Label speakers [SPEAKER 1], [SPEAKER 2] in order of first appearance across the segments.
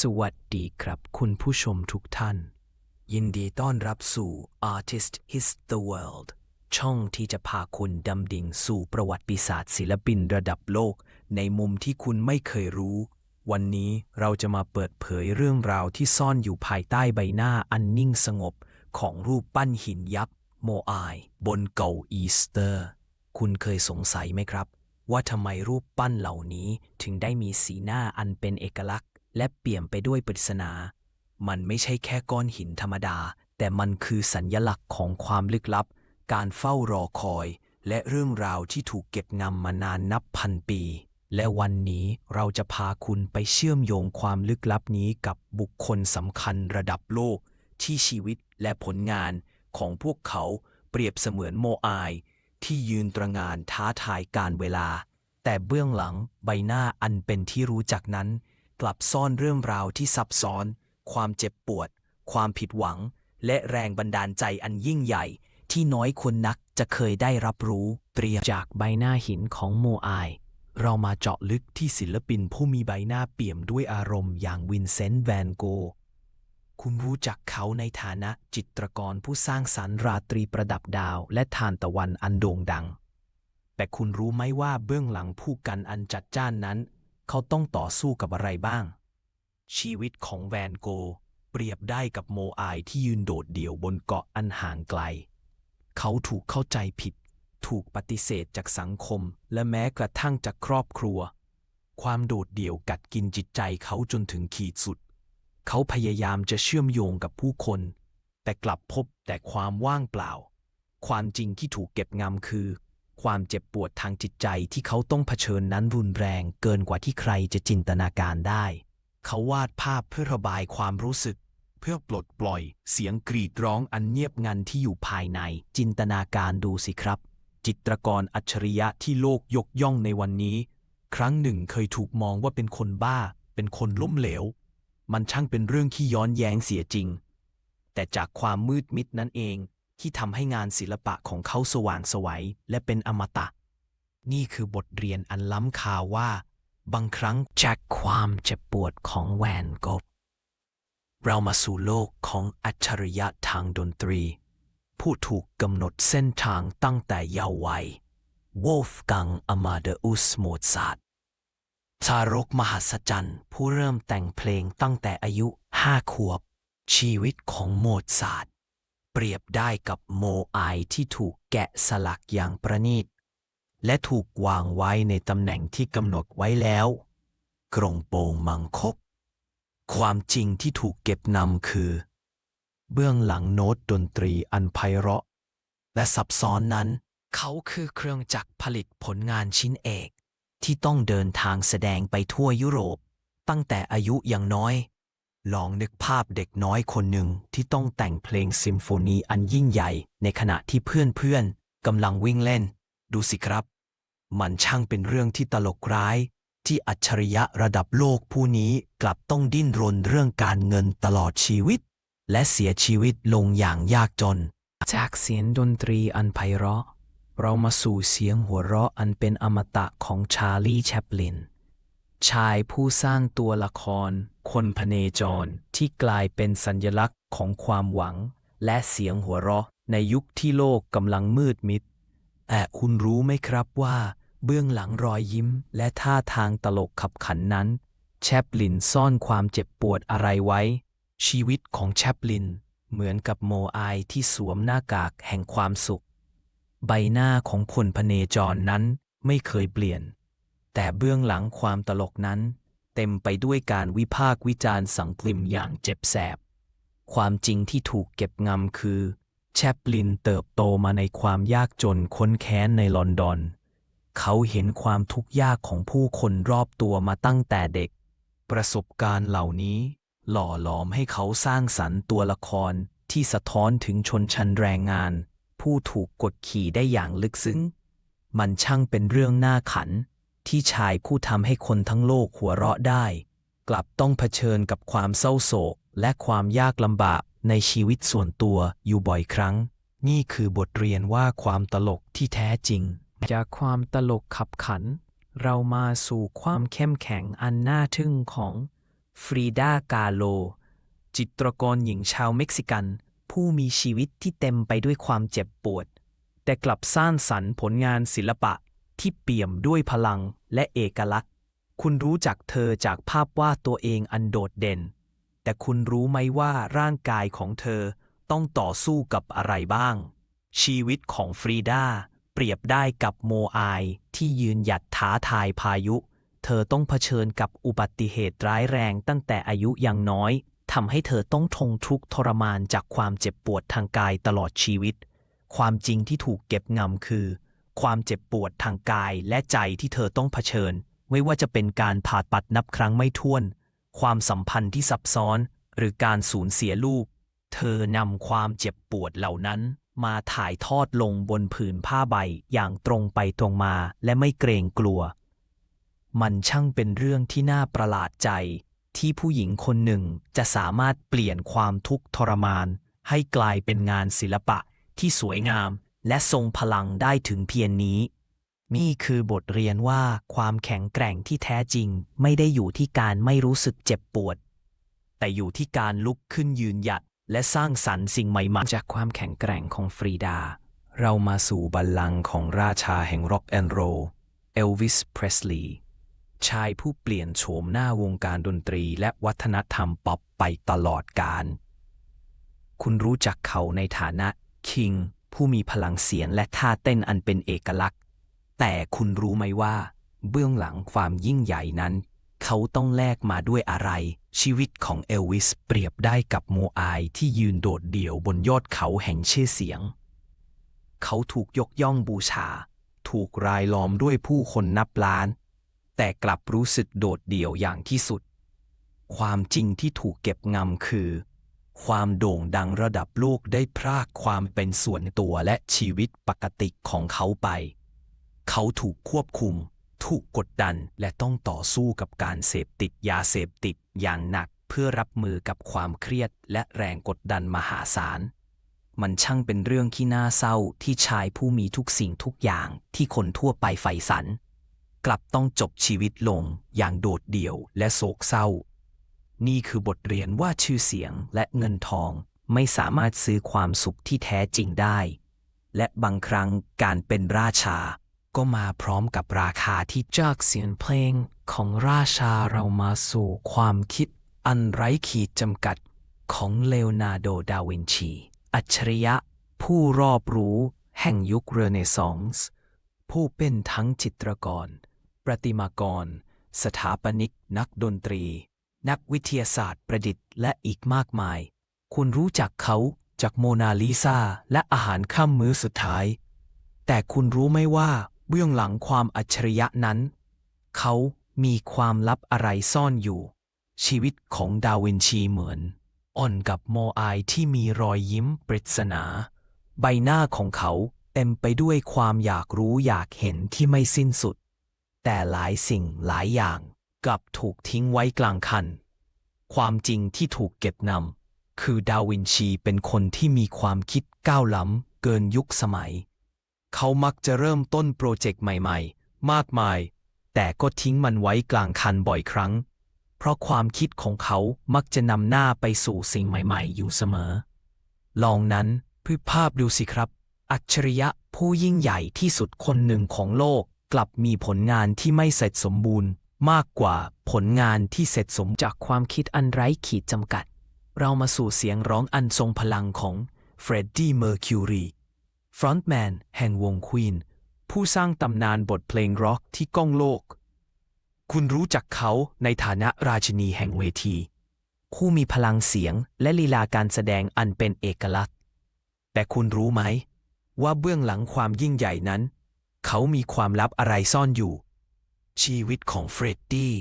[SPEAKER 1] สวัสดีครับคุณผู้ชมทุกท่าน ยินดีต้อนรับสู่ Artist His the World ช่องที่จะพาคุณดำดิ่งสู่ประวัติศาสตร์ศิลปินระดับโลก ในมุมที่คุณไม่เคยรู้ วันนี้เราจะมาเปิดเผยเรื่องราวที่ซ่อนอยู่ภายใต้ใบหน้าอันนิ่งสงบ ของรูปปั้นหินยักษ์โมอายบนเกาอีสเตอร์ คุณเคยสงสัยไหมครับ ว่าทำไมรูปปั้นเหล่านี้ถึงได้มีสีหน้าอันเป็นเอกลักษณ์ และเปี่ยมไปด้วยปริศนา มันไม่ใช่แค่ก้อนหินธรรมดา แต่มันคือสัญญลักษณ์ของความลึกลับ การเฝ้ารอคอย และเรื่องราวที่ถูกเก็บงำมานานนับพันปี และวันนี้เราจะพาคุณไปเชื่อมโยงความลึกลับนี้กับบุคคลสำคัญระดับโลก ที่ชีวิตและผลงานของพวกเขาเปรียบเสมือนโมอาย ที่ยืนตระงานท้าทายการเวลา แต่เบื้องหลังใบหน้าอันเป็นที่รู้จักนั้น กลับซ่อนเรื่องราวที่ซับซ้อน ความเจ็บปวด ความผิดหวัง และแรงบันดาลใจอันยิ่งใหญ่ ที่น้อยคนนักจะเคยได้รับรู้เปรียบจากใบหน้าหินของโมอาย เรามาเจาะลึกที่ศิลปินผู้มีใบหน้าเปี่ยมด้วยอารมณ์อย่างวินเซนต์แวนโกคุณรู้จักเขาในฐานะจิตรกรผู้สร้างสรรค์ราตรีประดับดาวและทานตะวันอันโด่งดัง แต่คุณรู้ไหมว่าเบื้องหลังผู้กันอันจัดจ้านนั้น เขาต้องต่อสู้กับอะไรบ้าง ชีวิตของแวนโก เปรียบได้กับโมอายที่ยืนโดดเดี่ยวบนเกาะอันห่างไกล เขาถูกเข้าใจผิด ถูกปฏิเสธจากสังคม และแม้กระทั่งจากครอบครัว ความโดดเดี่ยวกัดกินจิตใจเขาจนถึงขีดสุด เขาพยายามจะเชื่อมโยงกับผู้คน แต่กลับพบแต่ความว่างเปล่า ความจริงที่ถูกเก็บงำคือ ความเจ็บปวดทางจิตใจที่เขาต้องเผชิญนั้นรุนแรงเกินกว่าที่ใครจะจินตนาการได้ เขาวาดภาพเพื่อระบายความรู้สึก เพื่อปลดปล่อย เสียงกรีดร้องอันเงียบงันที่อยู่ภายใน จินตนาการดูสิครับ จิตรกรอัจฉริยะที่โลกยกย่องในวันนี้ ครั้งหนึ่งเคยถูกมองว่าเป็นคนบ้า เป็นคนล้มเหลว มันช่างเป็นเรื่องที่ย้อนแย้งเสียจริง แต่จากความมืดมิดนั่นเอง ที่ทำให้งานศิลปะของเขาสว่างไสวัยและเป็นอมตะ นี่คือบทเรียนอันล้ำค่าว่า บางครั้งจากความเจ็บปวดของแวนกบ เรามาสู่โลกของอัจฉริยะทางดนตรี ผู้ถูกกำหนดเส้นทางตั้งแต่เยาว์วัยวอลฟกังอมาเดอุสโมซาร์ทารกมหัศจรรย์ผู้เริ่มแต่งเพลงตั้งแต่อายุห้าขวบ ชีวิตของโมซาร์ เปรียบได้กับโมไอที่ถูกแกะสลักอย่างประณีต และถูกวางไว้ในตำแหน่งที่กำหนดไว้แล้ว กรงโปงมังคบ ความจริงที่ถูกเก็บนำคือ เบื้องหลังโน้ตดนตรีอันไพเราะ และซับซ้อนนั้น เขาคือเครื่องจักรผลิตผลงานชิ้นเอก ที่ต้องเดินทางแสดงไปทั่วยุโรป ตั้งแต่อายุยังน้อย ลองนึกภาพเด็กน้อยคนหนึ่งที่ต้องแต่งเพลงซิมโฟนีอันยิ่งใหญ่ ในขณะที่เพื่อนๆกำลังวิ่งเล่น ดูสิครับ มันช่างเป็นเรื่องที่ตลกร้าย ที่อัจฉริยะระดับโลกผู้นี้กลับต้องดิ้นรนเรื่องการเงินตลอดชีวิต และเสียชีวิตลงอย่างยากจน จากเสียงดนตรีอันไพเราะ เรามาสู่เสียงหัวเราะอันเป็นอมตะของชาลีแชปลิน ชายผู้สร้างตัวละคร คนพเนจรที่กลายเป็นสัญลักษณ์ของความหวัง และเสียงหัวเราะ ในยุคที่โลกกำลังมืดมิด แต่คุณรู้ไหมครับว่า เบื้องหลังรอยยิ้ม และท่าทางตลกขับขันนั้น แชปลินซ่อนความเจ็บปวดอะไรไว้ ชีวิตของแชปลิน เหมือนกับโมอายที่สวมหน้ากากแห่งความสุข ใบหน้าของคนพเนจรนั้นไม่เคยเปลี่ยน แต่เบื้องหลังความตลกนั้น เต็มไปด้วยการวิพากษ์วิจารณ์สังคมอย่างเจ็บแสบ ความจริงที่ถูกเก็บงำคือ แชปลินเติบโตมาในความยากจนค้นแค้นในลอนดอน เขาเห็นความทุกข์ยากของผู้คนรอบตัวมาตั้งแต่เด็ก ประสบการณ์เหล่านี้ หล่อหลอมให้เขาสร้างสรรค์ตัวละครที่สะท้อนถึงชนชั้นแรงงาน ผู้ถูกกดขี่ได้อย่างลึกซึ้ง มันช่างเป็นเรื่องน่าขัน ที่ชายผู้ทำให้คนทั้งโลกหัวเราะได้ กลับต้องเผชิญกับความเศร้าโศก และความยากลำบากในชีวิตส่วนตัวอยู่บ่อยครั้ง นี่คือบทเรียนว่าความตลกที่แท้จริง จากความตลกขับขัน เรามาสู่ความเข้มแข็งอันน่าทึ่งของฟรีดากาโล จิตรกรหญิงชาวเม็กซิกัน ผู้มีชีวิตที่เต็มไปด้วยความเจ็บปวด แต่กลับสร้างสรรค์ผลงานศิลปะ ที่เปี่ยมด้วยพลังและเอกลักษณ์ คุณรู้จักเธอจากภาพวาดตัวเองอันโดดเด่น แต่คุณรู้ไหมว่าร่างกายของเธอต้องต่อสู้กับอะไรบ้าง ชีวิตของฟรีดาเปรียบได้กับโมอายที่ยืนหยัดท้าทายพายุ เธอต้องเผชิญกับอุบัติเหตุร้ายแรงตั้งแต่อายุยังน้อยทำให้เธอต้องทนทุกข์ทรมานจากความเจ็บปวดทางกายตลอดชีวิต ความจริงที่ถูกเก็บงำคือ ความเจ็บปวดทางกายและใจที่เธอต้องเผชิญ ไม่ว่าจะเป็นการผ่าตัดนับครั้งไม่ถ้วน ความสัมพันธ์ที่ซับซ้อน หรือการสูญเสียลูก เธอนำความเจ็บปวดเหล่านั้น มาถ่ายทอดลงบนผืนผ้าใบอย่างตรงไปตรงมาและไม่เกรงกลัว มันช่างเป็นเรื่องที่น่าประหลาดใจ ที่ผู้หญิงคนหนึ่งจะสามารถเปลี่ยนความทุกข์ทรมาน ให้กลายเป็นงานศิลปะที่สวยงาม และทรงพลังได้ถึงเพียงนี้ นี่คือบทเรียนว่าความแข็งแกร่งที่แท้จริงไม่ได้อยู่ที่การไม่รู้สึกเจ็บปวด แต่อยู่ที่การลุกขึ้นยืนหยัดและสร้างสรรค์สิ่งใหม่ๆ จากความแข็งแกร่งของฟรีดา เรามาสู่บัลลังก์ของราชาแห่งร็อกแอนด์โรลเอลวิส เพรสลีย์ชายผู้เปลี่ยนโฉมหน้าวงการดนตรีและวัฒนธรรมป๊อปไปตลอดกาลคุณรู้จักเขาในฐานะคิง ผู้มีพลังเสียงและท่าเต้นอันเป็นเอกลักษณ์ แต่คุณรู้ไหมว่า เบื้องหลังความยิ่งใหญ่นั้น เขาต้องแลกมาด้วยอะไร ชีวิตของเอลวิสเปรียบได้กับโมอายที่ยืนโดดเดี่ยวบนยอดเขาแห่งชื่อเสียง เขาถูกยกย่องบูชา ถูกรายล้อมด้วยผู้คนนับล้าน แต่กลับรู้สึกโดดเดี่ยวอย่างที่สุด ความจริงที่ถูกเก็บงำคือ ความโด่งดังระดับโลกได้พรากความเป็นส่วนตัวและชีวิตปกติของเขาไป เขาถูกควบคุม ถูกกดดันและต้องต่อสู้กับการเสพติดยาเสพติดอย่างหนักเพื่อรับมือกับความเครียดและแรงกดดันมหาศาล มันช่างเป็นเรื่องที่น่าเศร้าที่ชายผู้มีทุกสิ่งทุกอย่างที่คนทั่วไปใฝ่ฝัน กลับต้องจบชีวิตลงอย่างโดดเดี่ยวและโศกเศร้า นี่คือบทเรียนว่าชื่อเสียงและเงินทองไม่สามารถซื้อความสุขที่แท้จริงได้ และบางครั้งการเป็นราชา ก็มาพร้อมกับราคาที่จากเสียงเพลงของราชาเรามาสู่ความคิดอันไร้ขีดจำกัดของเลโอนาร์โด ดาวินชี อัจฉริยะ ผู้รอบรู้แห่งยุคเรเนซองส์ ผู้เป็นทั้งจิตรกร ประติมากร สถาปนิกนักดนตรี นักวิทยาศาสตร์ประดิษฐ์และอีกมากมาย คุณรู้จักเขาจากโมนาลิซาและอาหารค่ำมื้อสุดท้าย แต่คุณรู้ไหมว่าเบื้องหลังความอัจฉริยะนั้น เขามีความลับอะไรซ่อนอยู่ ชีวิตของดาวินชีเหมือน อ่อนกับโมอายที่มีรอยยิ้มปริศนา ใบหน้าของเขาเต็มไปด้วยความอยากรู้อยากเห็นที่ไม่สิ้นสุด แต่หลายสิ่งหลายอย่าง กลับถูกทิ้งไว้กลางคัน ความจริงที่ถูกเก็บนำคือดาวินชีเป็นคนที่มีความคิดก้าวล้ำเกินยุคสมัย เขามักจะเริ่มต้นโปรเจกต์ใหม่ๆ มากมาย แต่ก็ทิ้งมันไว้กลางคันบ่อยครั้ง เพราะความคิดของเขามักจะนำหน้าไปสู่สิ่งใหม่ๆ อยู่เสมอ ลองนั้นพึภาพดูสิครับ อัจฉริยะผู้ยิ่งใหญ่ที่สุดคนหนึ่งของโลกกลับมีผลงานที่ไม่เสร็จสมบูรณ์ มากกว่าผลงานที่เสร็จสมจากความคิดอันไร้ขีดจำกัด เรามาสู่เสียงร้องอันทรงพลังของเฟรดดี้เมอร์คิวรีฟรอนต์แมนแห่งวงควีนผู้สร้างตำนานบทเพลงร็อกที่ก้องโลก คุณรู้จักเขาในฐานะราชินีแห่งเวที ผู้มีพลังเสียงและลีลาการแสดงอันเป็นเอกลักษณ์ แต่คุณรู้ไหม ว่าเบื้องหลังความยิ่งใหญ่นั้น เขามีความลับอะไรซ่อนอยู่ ชีวิตของเฟรดดี้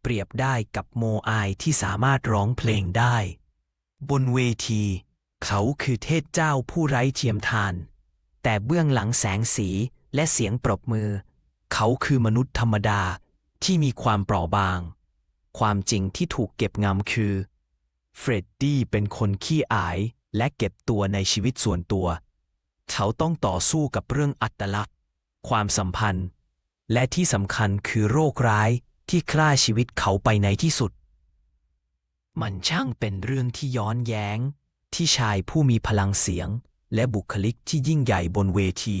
[SPEAKER 1] เปรียบได้กับโมอายที่สามารถร้องเพลงได้ บนเวที เขาคือเทพเจ้าผู้ไร้เทียมทาน แต่เบื้องหลังแสงสีและเสียงปรบมือ เขาคือมนุษย์ธรรมดาที่มีความเปราะบาง ความจริงที่ถูกเก็บงำคือ เฟรดดี้เป็นคนขี้อายและเก็บตัวในชีวิตส่วนตัว เขาต้องต่อสู้กับเรื่องอัตลักษณ์ ความสัมพันธ์ และที่สำคัญคือโรคร้ายที่ฆ่าชีวิตเขาไปในที่สุด มันช่างเป็นเรื่องที่ย้อนแย้ง ที่ชายผู้มีพลังเสียง และบุคลิกที่ยิ่งใหญ่บนเวที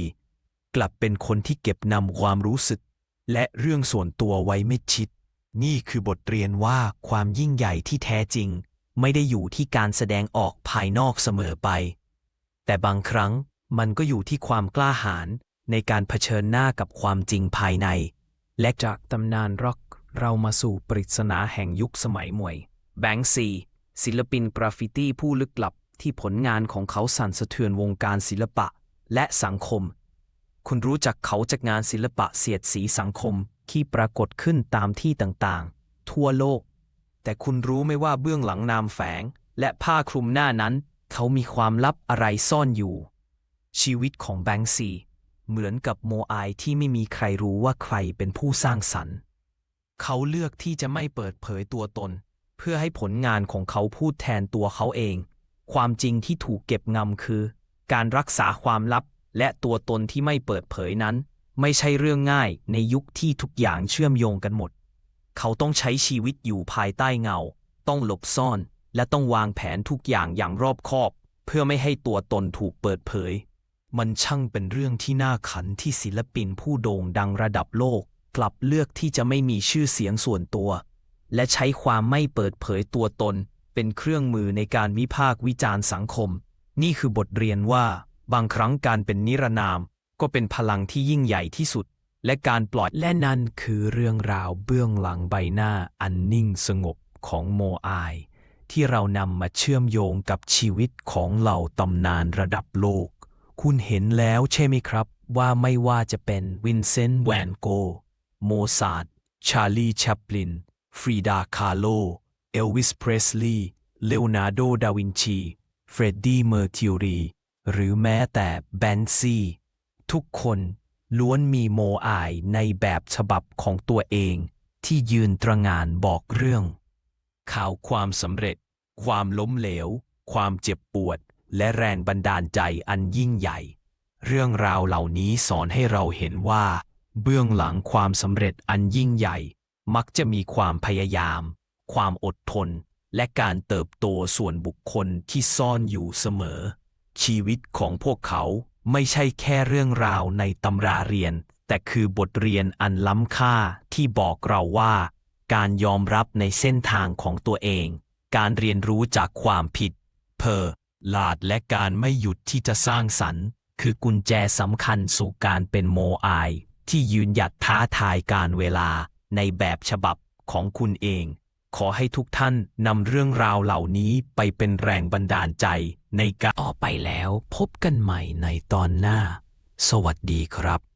[SPEAKER 1] กลับเป็นคนที่เก็บนำความรู้สึก และเรื่องส่วนตัวไว้ไม่ชิด นี่คือบทเรียนว่าความยิ่งใหญ่ที่แท้จริง ไม่ได้อยู่ที่การแสดงออกภายนอกเสมอไป แต่บางครั้งมันก็อยู่ที่ความกล้าหาญ ในการเผชิญหน้ากับความจริงภายใน และจากตำนานร็อกเรามาสู่ปริศนาแห่งยุคสมัยมวย แบงค์ซีศิลปินกราฟฟิตี้ผู้ลึกลับที่ผลงานของเขาสั่นสะเทือนวงการศิลปะและสังคม คุณรู้จักเขาจากงานศิลปะเสียดสีสังคมที่ปรากฏขึ้นตามที่ต่างๆ ทั่วโลก แต่คุณรู้ไหมว่าเบื้องหลังนามแฝง และผ้าคลุมหน้านั้น เขามีความลับอะไรซ่อนอยู่ ชีวิตของแบงค์ซี เหมือนกับโมไอที่ไม่มีใครรู้ว่าใครเป็นผู้สร้างสรรค์ เขาเลือกที่จะไม่เปิดเผยตัวตน เพื่อให้ผลงานของเขาพูดแทนตัวเขาเอง ความจริงที่ถูกเก็บงำคือ การรักษาความลับและตัวตนที่ไม่เปิดเผยนั้น ไม่ใช่เรื่องง่ายในยุคที่ทุกอย่างเชื่อมโยงกันหมด เขาต้องใช้ชีวิตอยู่ภายใต้เงา ต้องหลบซ่อน และต้องวางแผนทุกอย่างอย่างรอบคอบ เพื่อไม่ให้ตัวตนถูกเปิดเผย มันช่างเป็นเรื่องที่น่าขันที่ศิลปินผู้โด่งดังระดับโลก กลับเลือกที่จะไม่มีชื่อเสียงส่วนตัว และใช้ความไม่เปิดเผยตัวตน เป็นเครื่องมือในการวิพากษ์วิจารณ์สังคม นี่คือบทเรียนว่า บางครั้งการเป็นนิรนาม ก็เป็นพลังที่ยิ่งใหญ่ที่สุด และการปล่อยและนั่นคือเรื่องราวเบื้องหลังใบหน้าอันนิ่งสงบของโมอายที่เรานำมาเชื่อมโยงกับชีวิตของเหล่าตำนานระดับโลก คุณเห็นแล้วใช่ไหมครับ ว่าไม่ว่าจะเป็นวินเซนต์แวนโก โมซาร์ทชาลีแชปลิน ฟรีดาคาร์โล เอลวิสเพรสลีย์เลโอนาร์โด ดาวินชี เฟรดดี้เมอร์คิวรี หรือแม้แต่แบนซีทุกคนล้วนมีโมอายในแบบฉบับของตัวเองที่ยืนตระงานบอกเรื่อง ข่าวความสำเร็จ ความล้มเหลว ความเจ็บปวด และแรงบันดาลใจอันยิ่งใหญ่ เรื่องราวเหล่านี้สอนให้เราเห็นว่า เบื้องหลังความสำเร็จอันยิ่งใหญ่ มักจะมีความพยายาม ความอดทน และการเติบโตส่วนบุคคลที่ซ่อนอยู่เสมอ ชีวิตของพวกเขาไม่ใช่แค่เรื่องราวในตำราเรียน แต่คือบทเรียนอันล้ำค่าที่บอกเราว่า การยอมรับในเส้นทางของตัวเอง การเรียนรู้จากความผิด เพอ ลาดและการไม่หยุดที่จะสร้างสรรค์ คือกุญแจสำคัญสู่การเป็นโมอาย ที่ยืนหยัดท้าทายการเวลาในแบบฉบับของคุณเอง ขอให้ทุกท่านนำเรื่องราวเหล่านี้ไปเป็นแรงบันดาลใจในการต่อไปแล้วพบกันใหม่ในตอนหน้า สวัสดีครับ